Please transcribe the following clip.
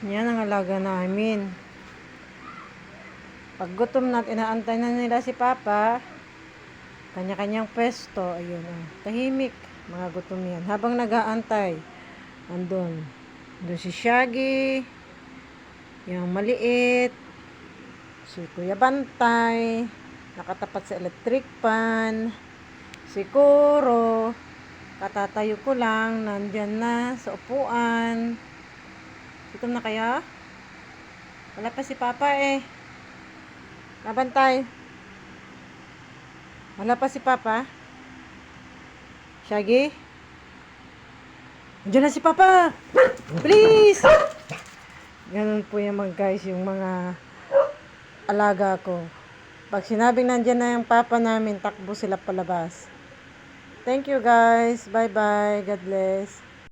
Yan ang alaga namin. Pag gutom na inaantay na nila si Papa, kanya-kanyang pwesto, ayun, oh, tahimik, mga gutom yan. Habang nag-aantay, andun, andun si Shaggy, yung maliit, si Kuya Bantay, nakatapat sa electric pan, si Kuro, katatayo ko lang, nandyan na sa upuan. Gutom na kaya? Wala pa si Papa eh. Nabantay. Wala pa si Papa? Shaggy? Andiyan na si Papa! Please! Ganun po yung mga guys, yung mga alaga ko. Pag sinabing nandyan na yung Papa namin, takbo sila palabas. Thank you guys. Bye-bye. God bless.